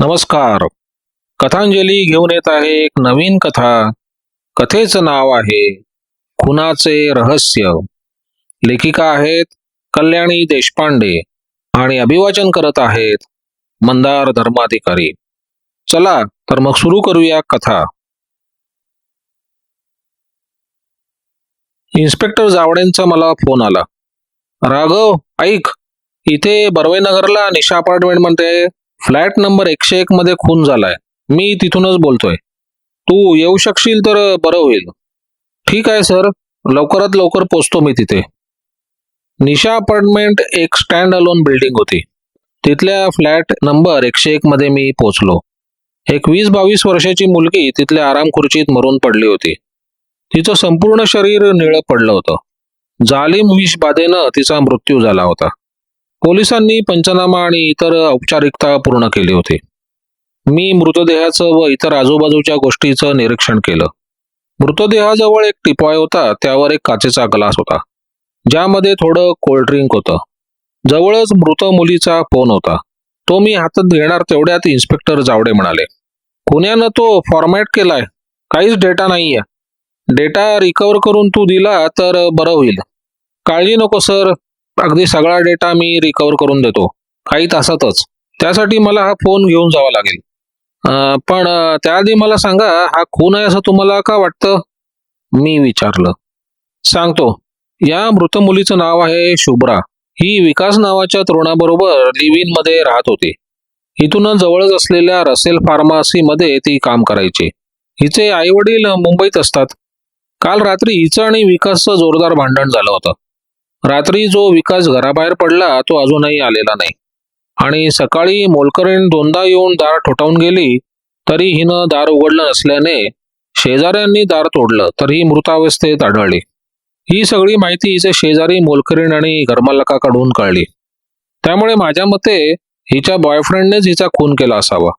नमस्कार. कथांजली घेऊन येत आहे एक नवीन कथा. कथेचं नाव आहे खुनाचे रहस्य. लेखिका आहेत कल्याणी देशपांडे आणि अभिवाचन करत आहेत मंदार धर्माधिकारी. चला तर मग सुरू करूया कथा. इन्स्पेक्टर जावडेंचा मला फोन आला. राघव ऐक. इथे बर्वेनगरला निशा अपार्टमेंट म्हणते. फ्लॅट नंबर एकशे एक मध्ये खून झालाय. मी तिथूनच बोलतोय. तू येऊ शकशील तर बरं होईल. ठीक आहे सर. लवकरात लवकर पोचतो मी तिथे. निशा अपार्टमेंट एक स्टँड अलोन बिल्डिंग होती. तिथल्या फ्लॅट नंबर एकशे एक मध्ये मी पोचलो. एक वीस बावीस वर्षाची मुलगी तिथल्या आराम खुर्चीत मरून पडली होती. तिचं संपूर्ण शरीर निळं पडलं होतं. जालिम विष बाधेनं तिचा मृत्यू झाला होता. पोलिसांनी पंचनामा आणि इतर औपचारिकता पूर्ण केली होती. मी मृतदेहाचं व इतर आजूबाजूच्या गोष्टीचं निरीक्षण केलं. मृतदेहाजवळ एक टिपॉय होता त्यावर एक काचेचा ग्लास होता. ज्यामध्ये थोडं कोल्ड्रिंक होतं. जवळच मृत मुलीचा फोन होता. तो मी हातात घेणार तेवढ्यात इन्स्पेक्टर जावडे म्हणाले कुण्यानं तो फॉर्मॅट केलाय. काहीच डेटा नाहीये. डेटा रिकवर करून तू दिला तर बरं होईल. काळजी नको सर अगदी सगळा डेटा मी रिकवर करून देतो. काही तासातच. त्यासाठी मला हा फोन घेऊन जावा लागेल. पण त्याआधी मला सांगा हा खून आहे असं तुम्हाला का वाटतं? मी विचारलं. सांगतो. या मृत मुलीचं नाव आहे शुभ्रा. ही विकास नावाच्या तरुणाबरोबर लिव्हमध्ये राहत होती. इथून जवळच असलेल्या रसेल फार्मसीमध्ये ती काम करायची. हिचे आई वडील मुंबईत असतात. काल रात्री हिचं आणि विकासचं जोरदार भांडण झालं होतं. रात्री जो विकास घराबाहेर पडला तो अजूनही आलेला नाही. आणि सकाळी मोलकरीण दोनदा येऊन दार ठोठावून गेली तरी हिनं दार उघडलं नसल्याने शेजाऱ्यांनी दार तोडलं तर ही मृतावस्थेत आढळली. ही सगळी माहिती हिचे शेजारी मोलकरीण आणि घरमालकाकडून कळली. त्यामुळे माझ्या मते हिच्या बॉयफ्रेंडनेच हिचा खून केला असावा.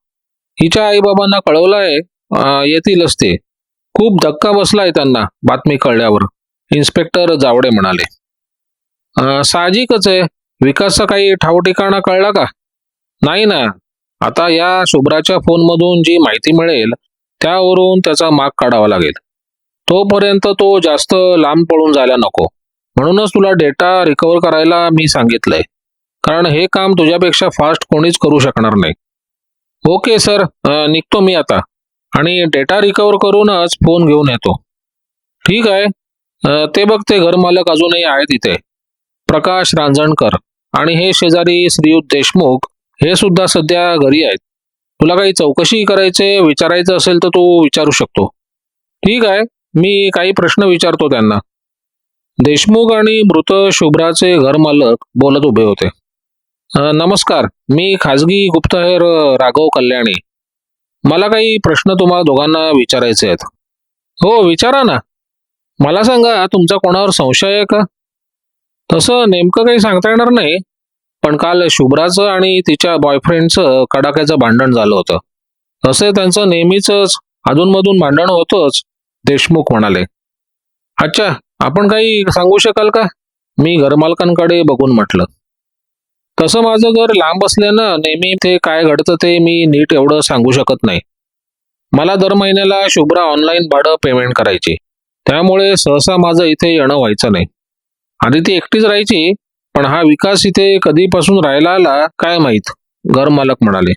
हिच्या आईबाबांना कळवलंय अं, येतीलच ते खूप धक्का बसलाय त्यांना बातमी कळल्यावर. इन्स्पेक्टर जावडे म्हणाले. साहजिकच आहे. विकासचा काही ठावठिकाणा कळला का? नाही ना. आता या शुभ्राच्या फोनमधून जी माहिती मिळेल त्यावरून त्याचा माग काढावा लागेल. तोपर्यंत तो जास्त लांब पळून जायला नको. म्हणूनच तुला डेटा रिकवर करायला मी सांगितलंय. कारण हे काम तुझ्यापेक्षा फास्ट कोणीच करू शकणार नाही. Okay sir. निघतो मी आता. आणि डेटा रिकवर करूनच फोन घेऊन येतो. ठीक आहे. ते बघ ते घरमालक अजूनही आहेत इथे. प्रकाश रांजणकर आणि हे शेजारी श्रीयुत देशमुख हे सुद्धा सध्या घरी आहेत. तुला काही चौकशी करायचे विचारायचं असेल तर तू विचारू शकतो. ठीक आहे मी काही प्रश्न विचारतो त्यांना. देशमुख आणि मृत शुभ्राचे घरमालक बोलत उभे होते. नमस्कार मी खाजगी गुप्तहेर राघव कल्याणी. मला काही प्रश्न तुम्हाला दोघांना विचारायचे आहेत. हो विचारा ना. मला सांगा तुमचा कोणावर संशय आहे का? तसं नेमकं काही सांगता येणार नाही पण काल शुभ्राचं आणि तिच्या बॉयफ्रेंडचं कडाक्याचं भांडण झालं होतं. तसे त्यांचं नेहमीच अधूनमधून भांडण होतंच देशमुख म्हणाले. अच्छा आपण काही सांगू शकाल का? मी घरमालकांकडे बघून म्हटलं. तसं माझं घर लांब असल्यानं नेहमी ते काय घडतं ते मी नीट एवढं सांगू शकत नाही. मला दर महिन्याला शुभ्रा ऑनलाईन भाडं पेमेंट करायची. त्यामुळे सहसा माझं इथे येणं व्हायचं नाही. आधी ती एकटीच राहायची पण हा विकास इथे कधीपासून राहायला आला काय माहीत? घरमालक म्हणाले.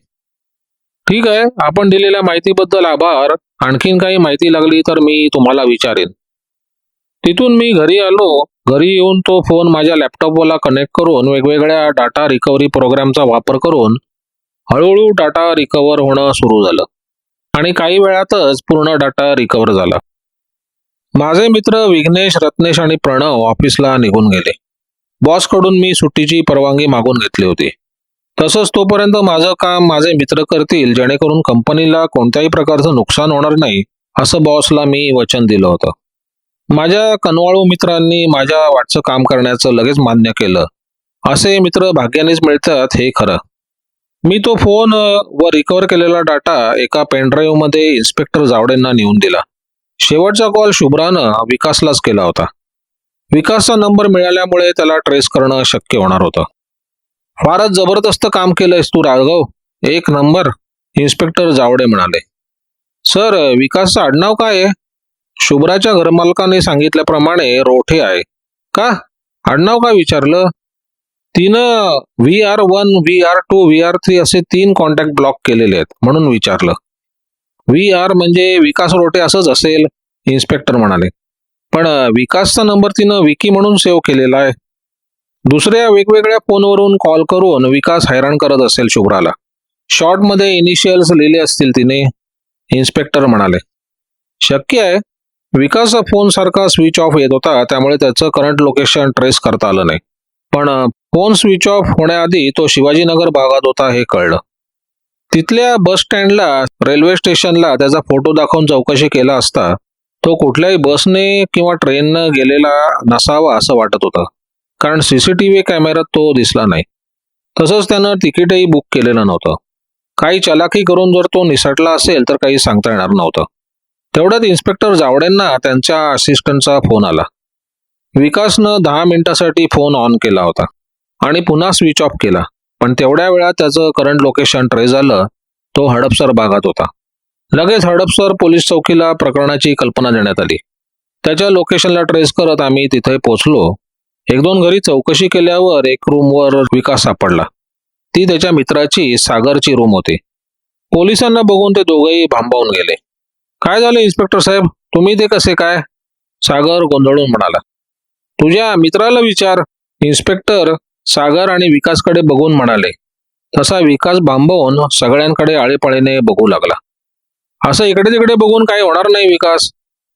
ठीक आहे आपण दिलेल्या माहितीबद्दल आभार. आणखीन काही माहिती लागली तर मी तुम्हाला विचारेन. तिथून मी घरी आलो. घरी येऊन तो फोन माझ्या लॅपटॉपला कनेक्ट करून वेगवेगळ्या डाटा रिकव्हरी प्रोग्रामचा वापर करून हळूहळू डाटा रिकवर होणं सुरू झालं. आणि काही वेळातच पूर्ण डाटा रिकवर झाला. माझे मित्र विघ्नेश रत्नेश आणि प्रणव ऑफिसला निघून गेले. बॉसकडून मी सुट्टीची परवानगी मागून घेतली होती. तसंच तोपर्यंत माझं काम माझे मित्र करतील जेणेकरून कंपनीला कोणत्याही प्रकारचं नुकसान होणार नाही असं बॉसला मी वचन दिलं होतं. माझ्या कनवाळू मित्रांनी माझ्या वाटचं काम करण्याचं लगेच मान्य केलं. असे मित्र भाग्यानेच मिळतात हे खरं. मी तो फोन व रिकवर केलेला डाटा एका पेनड्राईव्हमध्ये इन्स्पेक्टर जावडेंना नेऊन दिला. शेवटचा कॉल शुभ्रानं विकासलाच केला होता. विकासचा नंबर मिळाल्यामुळे त्याला ट्रेस करणं शक्य होणार होतं. फारच जबरदस्त काम केलंयस तू राघव. एक नंबर इन्स्पेक्टर जावडे म्हणाले. सर विकासचं आडनाव काय आहे? शुभ्राच्या घरमालकाने सांगितल्याप्रमाणे रोठे आहे. का? आडनाव का विचारलं? तिनं V R one V R two V R three असे तीन कॉन्टॅक्ट ब्लॉक केलेले आहेत म्हणून विचारलं. व्ही आर म्हणजे विकास रोटे असंच असेल इन्स्पेक्टर म्हणाले. पण विकासचा नंबर तिनं विकी म्हणून सेव्ह केलेला आहे. दुसऱ्या वेगवेगळ्या फोनवरून कॉल करून विकास हैराण करत असेल शुभ्राला. शॉर्टमध्ये इनिशियल्स लिहिले असतील तिने. इन्स्पेक्टर म्हणाले शक्य आहे. विकासचा फोन सारखा स्विच ऑफ येत होता त्यामुळे त्याचं करंट लोकेशन ट्रेस करता आलं नाही. पण फोन स्विच ऑफ होण्याआधी तो शिवाजीनगर भागात होता हे कळलं. तिथल्या बस स्टँडला रेल्वे स्टेशनला त्याचा फोटो दाखवून चौकशी केला असता तो कुठल्याही बसने किंवा ट्रेननं गेलेला नसावा असं वाटत होतं. कारण सीसीटीव्ही कॅमेऱ्यात तो दिसला नाही. तसंच त्यानं तिकीटही बुक केलेलं नव्हतं. काही चलाखी करून जर तो निसटला असेल तर काही सांगता येणार नव्हतं. तेवढ्यात इन्स्पेक्टर जावडेंना त्यांच्या असिस्टंटचा फोन आला. विकासनं दहा मिनिटासाठी फोन ऑन केला होता आणि पुन्हा स्विच ऑफ केला. पण तेवढ्या वेळात त्याचं करंट लोकेशन ट्रेस झालं तो हडपसर भागात होता. लगेच हडपसर पोलीस चौकीला प्रकरणाची कल्पना देण्यात आली. त्याच्या लोकेशनला ट्रेस करत आम्ही तिथे पोचलो एक दोन घरी चौकशी केल्यावर एक रूमवर विकास सापडला. ती त्याच्या मित्राची सागरची रूम होती. पोलिसांना बघून ते दोघेही भांबावून गेले. काय झालं इन्स्पेक्टर साहेब? तुम्ही ते कसे काय? सागर गोंधळून म्हणाला. तुझ्या मित्राला विचार इन्स्पेक्टर सागर आणि विकासकडे बघून म्हणाले तसा विकास भांबवून सगळ्यांकडे आळेपाळीने बघू लागला. असं इकडे तिकडे बघून काही होणार नाही विकास.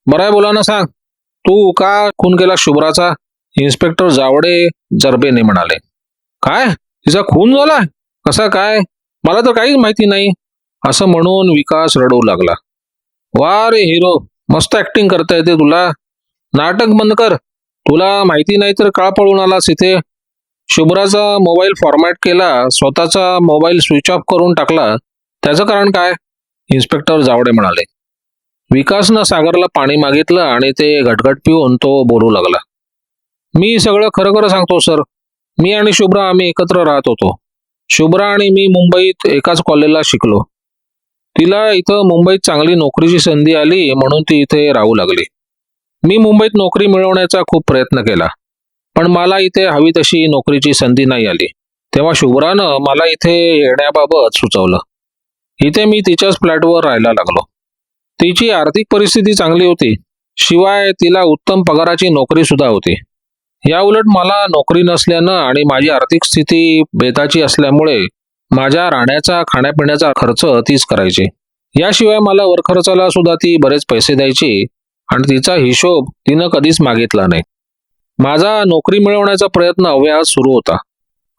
बराय बोला ना सांग. तू का खून केला शुभ्राचा? इन्स्पेक्टर जावडे जरबेने म्हणाले काय? तिचा खून झाला? कसा काय? मला तर काहीच माहिती नाही. असं म्हणून विकास रडू लागला. वा रे हिरो मस्त ऍक्टिंग करता येते तुला. नाटक बंद कर. तुला माहिती नाही तर का पळून आलास इथे. शुभ्राचा मोबाईल फॉर्मॅट केला स्वतःचा मोबाईल स्विच ऑफ करून टाकला त्याचं कारण काय? इन्स्पेक्टर जावडे म्हणाले. विकासनं सागरला पाणी मागितलं आणि ते घटघट पिऊन तो बोलू लागला. मी सगळं खरं खरं सांगतो सर. मी आणि शुभ्रा आम्ही एकत्र राहत होतो. शुभ्रा आणि मी मुंबईत एकाच कॉलेजला शिकलो. तिला इथं मुंबईत चांगली नोकरीची संधी आली म्हणून ती इथे राहू लागली. मी मुंबईत नोकरी मिळवण्याचा खूप प्रयत्न केला. पण मला इथे हवी तशी नोकरीची संधी नाही आली. तेव्हा शुभ्रानं मला इथे येण्याबाबत सुचवलं. इथे मी तिच्याच फ्लॅटवर राहायला लागलो. तिची आर्थिक परिस्थिती चांगली होती. शिवाय तिला उत्तम पगाराची नोकरी सुद्धा होती. या उलट मला नोकरी नसल्यानं आणि माझी आर्थिक स्थिती बेताची असल्यामुळे माझ्या राहण्याचा खाण्यापिण्याचा खर्च तीच करायची. याशिवाय मला वरखर्चाला सुद्धा ती बरेच पैसे द्यायची आणि तिचा हिशोब तिनं कधीच मागितला नाही. माझा नोकरी मिळवण्याचा प्रयत्न अव्याहत सुरू होता.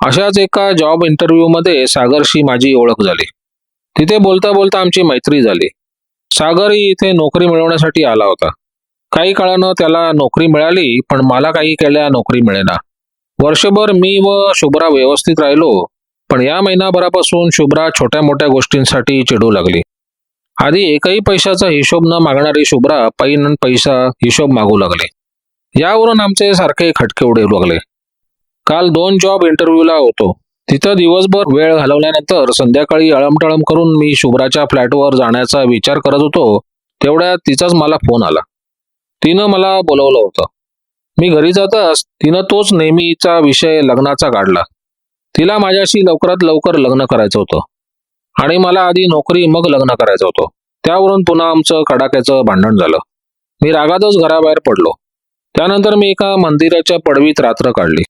अशाच एका जॉब इंटरव्ह्यूमध्ये सागरशी माझी ओळख झाली. तिथे बोलता बोलता आमची मैत्री झाली. सागरही इथे नोकरी मिळवण्यासाठी आला होता. काही काळानं त्याला नोकरी मिळाली पण मला काही केल्या नोकरी मिळेना. वर्षभर मी व शुभ्रा व्यवस्थित राहिलो पण या महिनाभरापासून शुभ्रा छोट्या मोठ्या गोष्टींसाठी चिडू लागली. आधी एकही पैशाचा हिशोब न मागणारी शुभ्रा पैन पैसा हिशोब मागू लागली. यावरून आमचे सारखे खटके उडू लागले. काल दोन जॉब इंटरव्ह्यूला होतो. तिथं दिवसभर वेळ घालवल्यानंतर संध्याकाळी अळमटळम करून मी शुभ्राच्या फ्लॅटवर जाण्याचा विचार करत होतो तेवढ्यात तिचाच मला फोन आला. तिनं मला बोलवलं होतं. मी घरी जाताच तिनं तोच नेहमीचा विषय लग्नाचा काढला. तिला माझ्याशी लवकरात लवकर लग्न करायचं होतं. आणि मला आधी नोकरी मग लग्न करायचं होतं. त्यावरून पुन्हा आमचं कडाक्याचं भांडण झालं. मी रागातच घराबाहेर पडलो. त्यानंतर मी एका मंदिराच्या पडवीत रात्र काढली.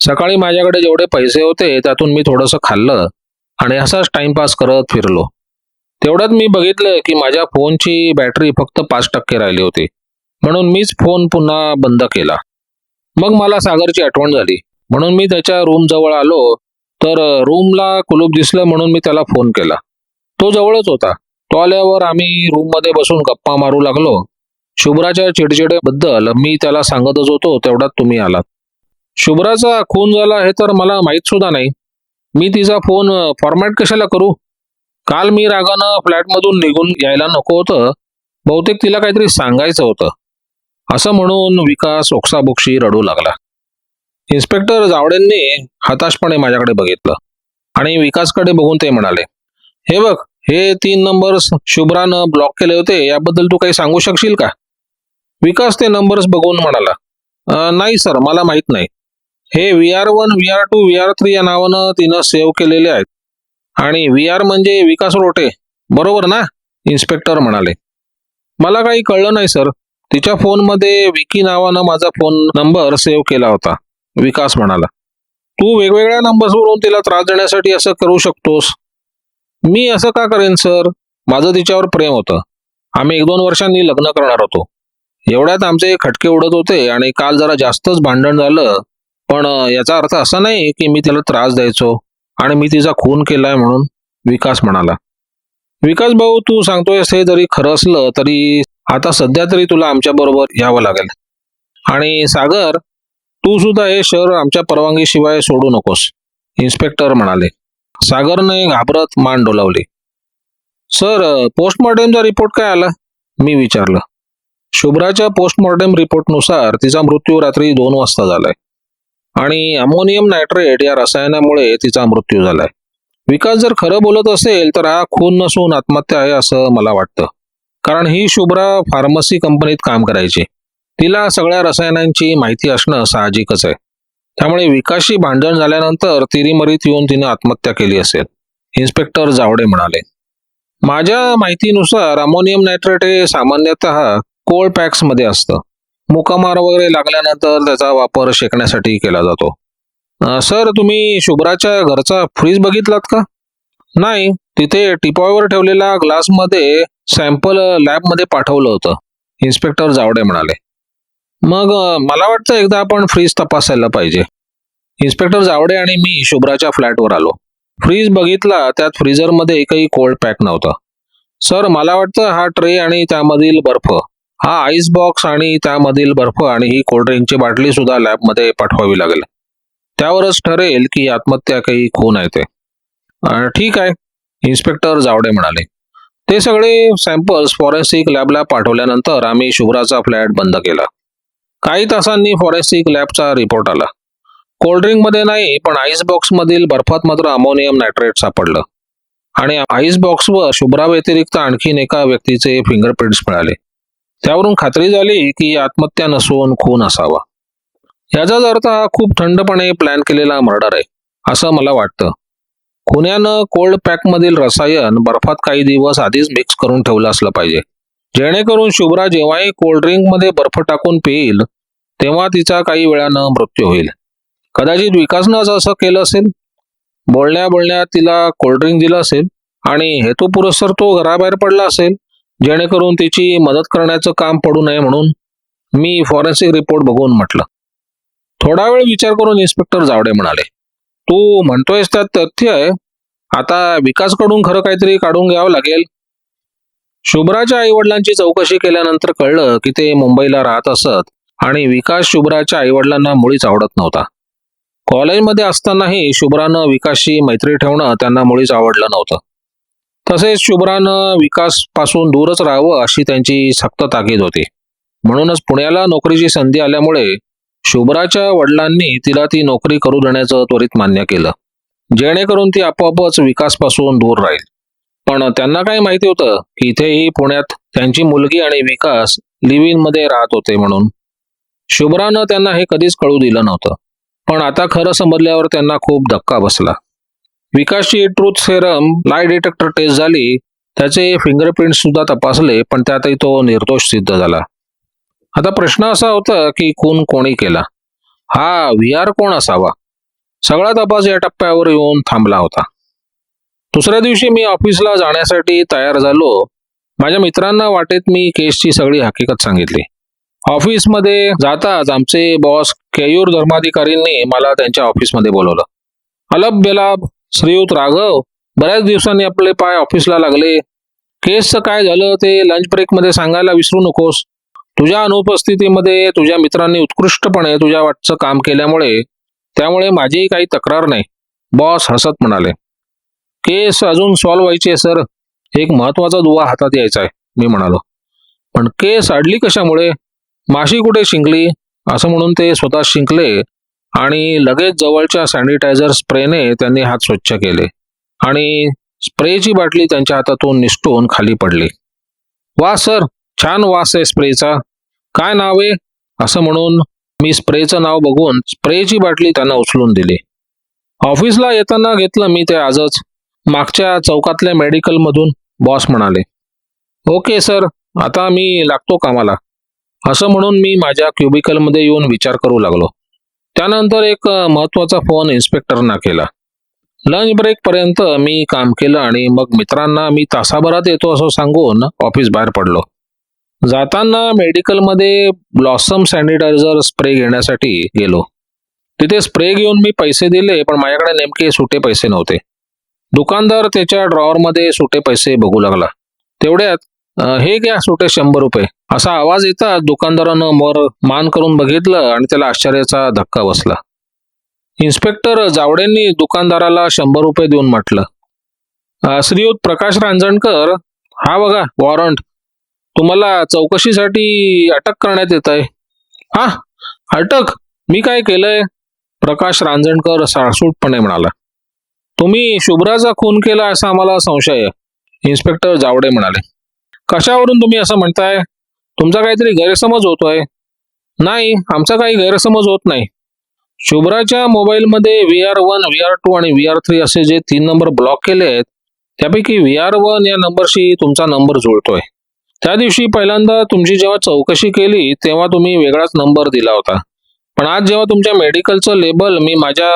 सकाळी माझ्याकडे जेवढे पैसे होते त्यातून मी थोडंसं खाल्लं आणि असाच टाइमपास करत फिरलो. तेवढ्यात मी बघितलं की माझ्या फोनची बॅटरी फक्त पाच टक्के राहिली होती. म्हणून मीच फोन पुन्हा बंद केला. मग मला सागरची आठवण झाली. म्हणून मी त्याच्या रूम जवळ आलो तर रूमला कुलूप दिसलं म्हणून मी त्याला फोन केला. तो जवळच होता. तो आल्यावर आम्ही रूममध्ये बसून गप्पा मारू लागलो. शुभ्राच्या चिडचिडेबद्दल मी त्याला सांगतच होतो तेवढ्यात तुम्ही आलात. शुभ्राचा खून झाला हे तर मला माहीत सुद्धा नाही. मी तिचा फोन फॉर्मॅट कशाला करू? काल मी रागानं फ्लॅटमधून निघून यायला नको होतं. बहुतेक तिला काहीतरी सांगायचं होतं. असं म्हणून विकास ओक्साबोक्षी रडू लागला. इन्स्पेक्टर जावडेंनी हताशपणे माझ्याकडे बघितलं आणि विकासकडे बघून ते म्हणाले हे बघ हे तीन नंबर्स शुभ्रानं ब्लॉक केले होते याबद्दल तू काही सांगू शकशील का? विकास ते नंबर्स बघून म्हणाला. नाही सर मला माहीत नाही. हे V R one V R two V R three या नावानं तिनं सेव्ह केलेले आहेत. आणि व्ही आर म्हणजे विकास रोटे. बरोबर ना? इन्स्पेक्टर म्हणाले. मला काही कळलं नाही सर तिच्या फोनमध्ये विकी नावानं माझा फोन नंबर सेव्ह केला होता. विकास म्हणाला. तू वेगवेगळ्या नंबर्सवरून तिला त्रास देण्यासाठी असं करू शकतोस. मी असं का करेन सर माझं तिच्यावर प्रेम होतं. आम्ही एक दोन वर्षांनी लग्न करणार होतो. एवढ्यात आमचे खटके उडत होते आणि काल जरा जास्तच भांडण झालं. पण याचा अर्थ असा नाही की मी तिला त्रास द्यायचो आणि मी तिचा खून केलाय म्हणून विकास म्हणाला. विकास भाऊ तू सांगतोयस हे जरी खरं असलं तरी आता सध्या तरी तुला आमच्या बरोबर यावं लागेल. आणि सागर तू सुद्धा हे शहर आमच्या परवानगीशिवाय सोडू नकोस इन्स्पेक्टर म्हणाले. सागरने घाबरत मान डोलावली. सर पोस्टमॉर्टमचा रिपोर्ट काय आला? मी विचारलं. शुभ्राच्या पोस्टमॉर्टम रिपोर्टनुसार तिचा मृत्यू रात्री दोन वाजता झालाय. आणि अमोनियम नायट्रेट या रसायनामुळे तिचा मृत्यू झालाय. विकास जर खरं बोलत असेल तर हा खून नसून आत्महत्या आहे असं मला वाटतं. कारण ही शुभ्रा फार्मसी कंपनीत काम करायची. तिला सगळ्या रसायनांची माहिती असणं साहजिकच आहे. त्यामुळे विकासशी भांडण झाल्यानंतर तिरीमरीत येऊन तिने आत्महत्या केली असेल इन्स्पेक्टर जावडे म्हणाले. माझ्या माहितीनुसार अमोनियम नायट्रेट हे सामान्यतः कोल्ड पॅक्समध्ये असतं. मुकामार वगैरे लागल्यानंतर त्याचा वापर शेकण्यासाठी केला जातो. सर तुम्ही शुभ्राच्या घरचा फ्रीज बघितलात का? नाही तिथे टिपॉयवर ठेवलेल्या ग्लासमध्ये सॅम्पल लॅबमध्ये पाठवलं होतं. इन्स्पेक्टर जावडे म्हणाले. मग मला वाटतं एकदा आपण फ्रीज तपासायला पाहिजे. इन्स्पेक्टर जावडे आणि मी शुभ्राच्या फ्लॅटवर आलो. फ्रीज बघितला त्यात फ्रीजरमध्ये एकही कोल्ड पॅक नव्हता. सर मला वाटतं हा ट्रे आणि त्यामधील बर्फ हा आईस बॉक्स आणि त्यामधील बर्फ आणि ही कोल्ड्रिंकची बाटली सुद्धा लॅबमध्ये पाठवावी लागेल. त्यावरच ठरेल की आत्महत्या काही खून आहे ते. ठीक आहे. इन्स्पेक्टर जावडे म्हणाले. ते सगळे सॅम्पल्स फॉरेन्सिक लॅबला पाठवल्यानंतर आम्ही शुभ्राचा फ्लॅट बंद केला. काही तासांनी फॉरेन्सिक लॅबचा रिपोर्ट आला. कोल्ड्रिंकमध्ये नाही पण आईस बॉक्समधील बर्फात मात्र अमोनियम नायट्रेट सापडलं. आणि आईस बॉक्सवर शुभ्रा व्यतिरिक्त आणखीन एका व्यक्तीचे फिंगरप्रिंट्स मिळाले. त्यावरून खात्री झाली की आत्महत्या नसून खून असावा. याचाच अर्थ हा खूप थंडपणे प्लॅन केलेला मर्डर आहे असं मला वाटतं. खुन्यानं कोल्ड पॅकमधील रसायन बर्फात काही दिवस आधीच मिक्स करून ठेवलं असलं पाहिजे. जेणेकरून शुभ्रा जेव्हाही कोल्ड्रिंकमध्ये बर्फ टाकून पिईल तेव्हा तिचा काही वेळानं मृत्यू होईल. कदाचित विकासनंच असं केलं असेल बोलण्या बोलण्यात तिला कोल्ड्रिंक दिलं असेल आणि हेतुपुरस्सर तो घराबाहेर पडला असेल जेणेकरून तिची मदत करण्याचं काम पडू नये म्हणून मी फॉरेन्सिक रिपोर्ट बघून म्हटलं. थोडा वेळ विचार करून इन्स्पेक्टर जावडे म्हणाले तू म्हणतोयस त्यात तथ्य आहे. आता विकासकडून खरं काहीतरी काढून घ्यावं लागेल. शुभ्राच्या आईवडिलांची चौकशी केल्यानंतर कळलं की ते मुंबईला राहत असत आणि विकास शुभ्राच्या आईवडिलांना मुळीच आवडत नव्हता. कॉलेजमध्ये असतानाही शुभ्रानं विकासशी मैत्री ठेवणं त्यांना मुळीच आवडलं नव्हतं. तसेच शुभ्रानं विकासपासून दूरच राहावं अशी त्यांची सक्त ताकीद होती. म्हणूनच पुण्याला नोकरीची संधी आल्यामुळे शुभ्राच्या वडिलांनी तिला ती नोकरी करू देण्याचं त्वरित मान्य केलं. जेणेकरून ती आपोआपच विकासपासून दूर राहील. पण त्यांना काय माहिती होतं की इथेही पुण्यात त्यांची मुलगी आणि विकास लिव्हमध्ये राहत होते म्हणून. शुभ्रानं त्यांना हे कधीच कळू दिलं नव्हतं. पण आता खरं समजल्यावर त्यांना खूप धक्का बसला. विकासची truth serum lie detector test झाली त्याचे फिंगरप्रिंट सुद्धा तपासले पण त्यातही तो निर्दोष सिद्ध झाला. आता प्रश्न असा होता की खून कोणी केला? हा व्ही आर कोण असावा? सगळा तपास या टप्प्यावर येऊन थांबला होता. दुसऱ्या दिवशी मी ऑफिसला जाण्यासाठी तयार झालो. माझ्या मित्रांना वाटेत मी केसची सगळी हकीकत सांगितली. ऑफिसमध्ये जाताच आमचे बॉस केयूर धर्माधिकारींनी मला त्यांच्या ऑफिसमध्ये बोलवलं. अलब बेलाब श्रीयुत राघव बऱ्याच दिवसांनी आपले पाय ऑफिसला लागले. केसचं काय झालं ते लंच ब्रेकमध्ये सांगायला विसरू नकोस. तुझ्या अनुपस्थितीमध्ये तुझ्या मित्रांनी उत्कृष्टपणे तुझ्या वाटचं काम केल्यामुळे त्यामुळे माझीही काही तक्रार नाही बॉस हसत म्हणाले. केस अजून सॉल्व्ह व्हायचे सर एक महत्त्वाचा दुवा हातात यायचा आहे मी म्हणालो. पण केस अडली कशामुळे? माशी कुठे शिंकली? असं म्हणून ते स्वतः शिंकले आणि लगेच जवळच्या सॅनिटायझर स्प्रेने त्यांनी हात स्वच्छ केले. आणि स्प्रेची बाटली त्यांच्या हातातून निसटून खाली पडली. वा सर छान वास आहे स्प्रेचा. काय नाव आहे? असं म्हणून मी स्प्रेचं नाव बघून स्प्रेची बाटली त्यांना उचलून दिली. ऑफिसला येताना घेतलं मी ते आजच. मागच्या चौकातल्या मेडिकलमधून बॉस म्हणाले ओके सर आता मी लागतो कामाला. असं म्हणून मी माझ्या क्युबिकलमध्ये येऊन विचार करू लागलो. त्यानंतर एक महत्त्वाचा फोन इन्स्पेक्टरना केला. लंच ब्रेक पर्यंत मी काम केलं आणि मग मित्रांना मी तासाभरात येतो असं सांगून ऑफिस बाहेर पडलो. जाताना मेडिकलमध्ये ब्लॉसम सॅनिटायझर स्प्रे घेण्यासाठी गेलो. तिथे स्प्रे घेऊन मी पैसे दिले पण माझ्याकडे नेमके सुटे पैसे नव्हते. दुकानदार त्याच्या ड्रॉवरमध्ये सुटे पैसे बघू लागला. तेवढ्यात हे घ्या सुटे शंभर रुपये. असा आवाज येतात दुकानदारानं मोर मान करून बघितलं आणि त्याला आश्चर्याचा धक्का बसला. इन्स्पेक्टर जावडेंनी दुकानदाराला शंभर रुपये देऊन म्हटलं श्रीयुत प्रकाश रांजणकर हा बघा वॉरंट. तुम्हाला चौकशीसाठी अटक करण्यात येत आहे. हा अटक? मी काय केलंय? प्रकाश रांजणकर साळसूटपणे म्हणाला. तुम्ही शुभ्राचा खून केला असा आम्हाला संशय आहे इन्स्पेक्टर जावडे म्हणाले. कशावरून तुम्ही असं म्हणताय? तुमचा काहीतरी गैरसमज होतोय. नाही आमचा काही गैरसमज होत नाही. शुभ्राच्या मोबाईलमध्ये V R one V R two आणि व्ही आर थ्री असे जे तीन नंबर ब्लॉक केले आहेत त्यापैकी व्ही आर वन या नंबरशी तुमचा नंबर जुळतोय. त्या दिवशी पहिल्यांदा तुमची जेव्हा चौकशी केली तेव्हा तुम्ही वेगळाच नंबर दिला होता. पण आज जेव्हा तुमच्या मेडिकलचं लेबल मी माझ्या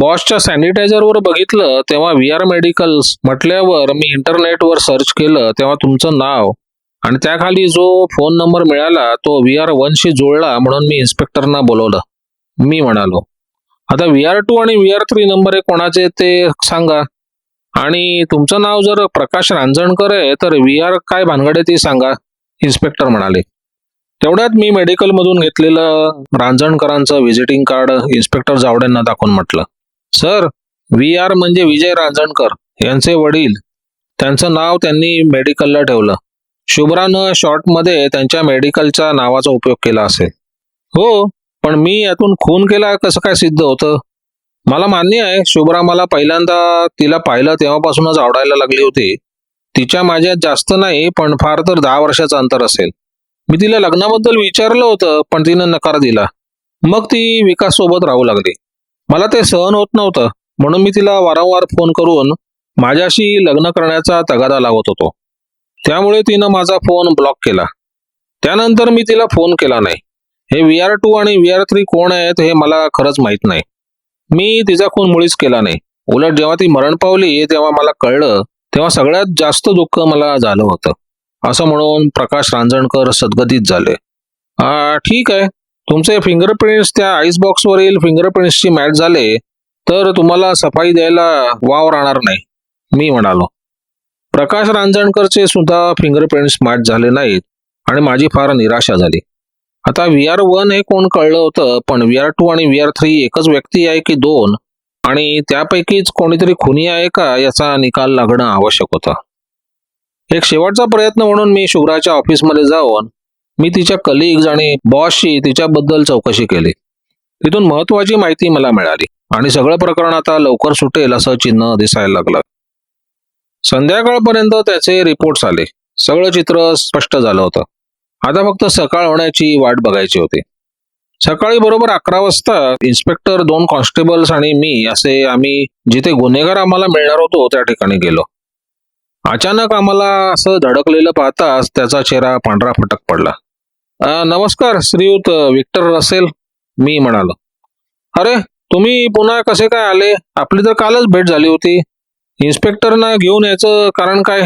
बॉसच्या सॅनिटायझरवर बघितलं तेव्हा व्ही आर मेडिकल्स म्हटल्यावर मी इंटरनेटवर सर्च केलं तेव्हा तुमचं नाव. आणि त्याखाली जो फोन नंबर मिळाला तो व्ही आर वनशी जुळला म्हणून मी इन्स्पेक्टरना बोलवलं. मी म्हणालो आता व्ही आर टू आणि व्ही आर थ्री नंबर आहे कोणाचे ते सांगा. आणि तुमचं नाव जर प्रकाश रांजणकर आहे तर व्ही आर काय भानगड आहे ते सांगा इन्स्पेक्टर म्हणाले. तेवढ्यात मी मेडिकलमधून घेतलेलं रांजणकरांचं व्हिजिटिंग कार्ड इन्स्पेक्टर जावडेंना दाखवून म्हटलं. सर व्ही आर म्हणजे विजय रांजणकर. यांचे वडील. त्यांचं नाव त्यांनी मेडिकलला ठेवलं. शुभ्रानं शॉर्टमध्ये त्यांच्या मेडिकलच्या नावाचा उपयोग केला असेल. हो पण मी यातून खून केला कसं काय सिद्ध होतं? मला मान्य आहे शुभ्रा मला पहिल्यांदा तिला पाहिलं तेव्हापासूनच आवडायला लागली होती. तिच्या माझ्यात जास्त नाही पण फार तर दहा वर्षाचं अंतर असेल. मी तिला लग्नाबद्दल विचारलं होतं पण तिनं नकार दिला. मग ती विकास सोबत राहू लागली. मला ते सहन होत नव्हतं. म्हणून मी तिला वारंवार फोन करून माझ्याशी लग्न करण्याचा तगादा लावत होतो. त्यामुळे तिनं माझा फोन ब्लॉक केला. त्यानंतर मी तिला फोन केला नाही. हे व्ही आर टू आणि व्ही आर थ्री कोण आहेत हे मला खरंच माहीत नाही. मी तिचा खून मुळीच केला नाही. उलट जेव्हा ती मरण पावली तेव्हा मला कळलं तेव्हा सगळ्यात जास्त दुःख मला झालं होतं. असं म्हणून प्रकाश रांजणकर सद्गतीत झाले. ठीक आहे. तुमचे फिंगरप्रिंट्स त्या आईस बॉक्सवरील फिंगरप्रिंट्सची मॅच झाले तर तुम्हाला सफाई द्यायला वाव राहणार नाही मी म्हणालो. प्रकाश रांजणकरचे सुद्धा फिंगरप्रिंट्स मॅच झाले नाहीत आणि माझी फार निराशा झाली. आता व्ही आर वन हे कोण कळलं होतं पण व्ही आर टू आणि व्ही आर थ्री एकच व्यक्ती आहे की दोन आणि त्यापैकीच कोणीतरी खुनी आहे का याचा निकाल लागणं आवश्यक होतं. एक शेवटचा प्रयत्न म्हणून मी शुभ्राच्या ऑफिसमध्ये जाऊन मी तिच्या कलिग्ज आणि बॉसशी तिच्याबद्दल चौकशी केली. तिथून महत्वाची माहिती मला मिळाली आणि सगळं प्रकरण आता लवकर सुटेल असं चिन्ह दिसायला लागलं. संध्याकाळपर्यंत त्याचे रिपोर्ट्स आले. सगळं चित्र स्पष्ट झालं होतं. आता फक्त सकाळ होण्याची वाट बघायची होती. सकाळी बरोबर अकरा वाजता इन्स्पेक्टर दोन कॉन्स्टेबल्स आणि मी असे आम्ही जिथे गुन्हेगार आम्हाला मिळणार होतो त्या ठिकाणी गेलो. अचानक आम्हाला असं धडकलेलं पाहताच त्याचा चेहरा पांढरा फटक पडला. नमस्कार श्रीयुत विक्टर रसेल मी म्हणालो. अरे तुम्ही पुन्हा कसे काय आले? आपली तर कालच भेट झाली होती. इन्स्पेक्टरना घेऊन यायचं कारण काय?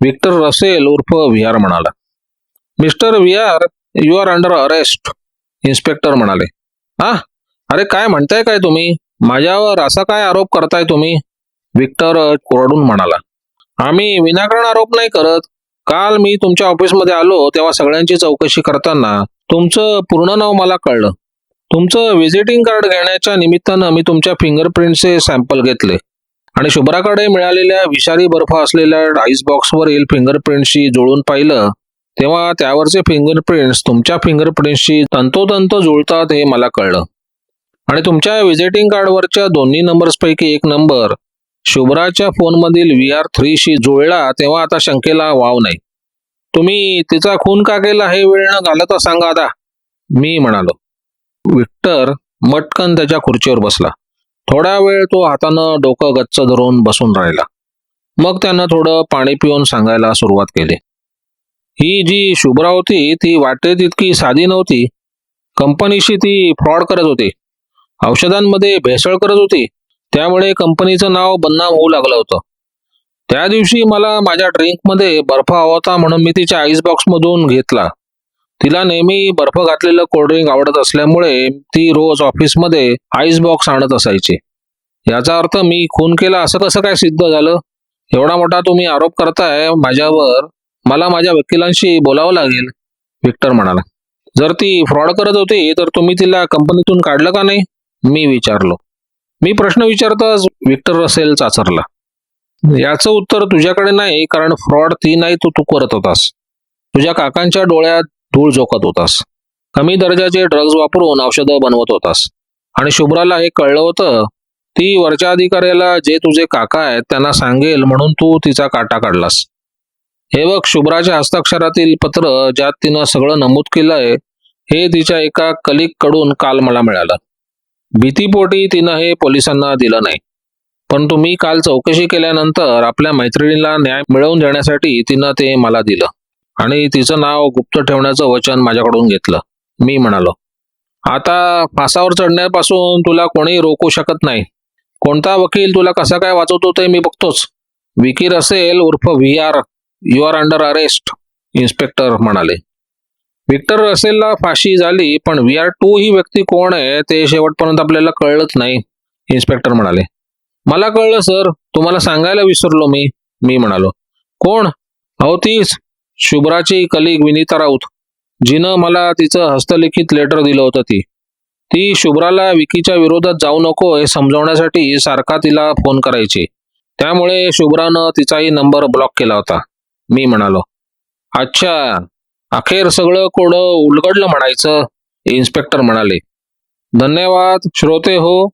विक्टर रसेल उर्फ विहार म्हणाला. Mister V R you are under arrest inspector म्हणाले. हा अरे काय म्हणताय काय तुम्ही? माझ्यावर असा काय आरोप करताय तुम्ही? विक्टर कोरडून म्हणाला. आम्ही विनाकारण आरोप नाही करत. काल मी तुमच्या ऑफिसमध्ये आलो तेव्हा सगळ्यांची चौकशी करताना तुमचं पूर्ण नाव मला कळलं. तुमचं व्हिजिटिंग कार्ड घेण्याच्या निमित्तानं मी तुमच्या फिंगरप्रिंटचे सॅम्पल घेतले. आणि शुभ्राकडे मिळालेल्या विषारी बर्फ असलेल्या आईस बॉक्सवरील फिंगरप्रिंटशी जुळून पाहिलं तेव्हा त्यावरचे फिंगरप्रिंट्स तुमच्या फिंगरप्रिंटशी तंतोतंत जुळतात हे मला कळलं. आणि तुमच्या व्हिजिटिंग कार्डवरच्या दोन्ही नंबर्सपैकी एक नंबर शुभ्राच्या फोनमधील व्ही आर थ्रीशी जुळला तेव्हा आता शंकेला वाव नाही. तुम्ही तिचा खून का केला हे वेळ न तर सांगा आता. मी म्हणालो. विक्टर मटकन त्याच्या खुर्चीवर बसला. थोडा वेळ तो हातानं डोकं गच्च धरून बसून राहिला. मग त्यानं थोडं पाणी पिऊन सांगायला सुरुवात केली. ही जी शुभ्रा होती ती वाटते तितकी साधी नव्हती. कंपनीशी ती फ्रॉड करत होती. औषधांमध्ये भेसळ करत होती. त्यामुळे कंपनीचं नाव बदनाम होऊ लागलं होतं. त्या दिवशी मला माझ्या ड्रिंकमध्ये बर्फ हवा होता म्हणून मी तिच्या आईस बॉक्समधून घेतला. तिला नेहमी बर्फ घातलेलं कोल्ड्रिंक आवडत असल्यामुळे ती रोज ऑफिसमध्ये आईस बॉक्स आणत असायची. याचा अर्थ मी खून केला असं कसं काय सिद्ध झालं? एवढा मोठा तुम्ही आरोप करताय माझ्यावर मला माझ्या वकिलांशी बोलावं लागेल विक्टर म्हणाला. जर ती फ्रॉड करत होती तर तुम्ही तिला कंपनीतून काढलं का नाही? मी विचारलो. मी प्रश्न विचारताच विक्टर रसेल चाचरला. याचं उत्तर तुझ्याकडे नाही कारण फ्रॉड ती नाही तू तू करत होतास. तुझ्या काकांच्या डोळ्यात धूळ झोकत होतास. कमी दर्जाचे ड्रग्ज वापरून औषधं बनवत होतास. आणि शुभ्राला हे कळलं होतं ती वरच्या अधिकाऱ्याला जे तुझे काका आहेत त्यांना सांगेल म्हणून तू तिचा काटा काढलास. हे बघ शुभ्राच्या हस्ताक्षरातील पत्र ज्यात तिनं सगळं नमूद केलंय हे तिच्या एका कलिककडून काल मला मिळालं. भीतीपोटी तिनं हे पोलिसांना दिलं नाही. पण तुम्ही काल चौकशी केल्यानंतर आपल्या मैत्रिणीला न्याय मिळवून देण्यासाठी तिनं ते मला दिलं. आणि तिचं नाव गुप्त ठेवण्याचं वचन माझ्याकडून घेतलं. मी म्हणालो आता फासावर चढण्यापासून तुला कोणी रोखू शकत नाही. कोणता वकील तुला कसा काय वाचवतो ते मी बघतोच. विकीर असेल उर्फ V R. You are under arrest inspector म्हणाले. विक्टर रसेलला फाशी झाली पण व्ही आर टू ही व्यक्ती कोण आहे ते शेवटपर्यंत आपल्याला कळलंच नाही इन्स्पेक्टर म्हणाले. मला कळलं सर. तुम्हाला सांगायला विसरलो मी मी म्हणालो. कोण? अहो तीच. शुभ्राची कलिग विनीता राऊत. जिनं मला तिचं हस्तलिखित लेटर दिलं होतं ती. ती शुभ्राला विकीच्या विरोधात जाऊ नको हे समजवण्यासाठी सारखा तिला फोन करायची. त्यामुळे शुभ्रानं तिचाही नंबर ब्लॉक केला होता मी म्हणालो. अच्छा. अखेर सगळं कोडं उलगडलं म्हणायचं. इन्स्पेक्टर म्हणाले धन्यवाद श्रोते हो.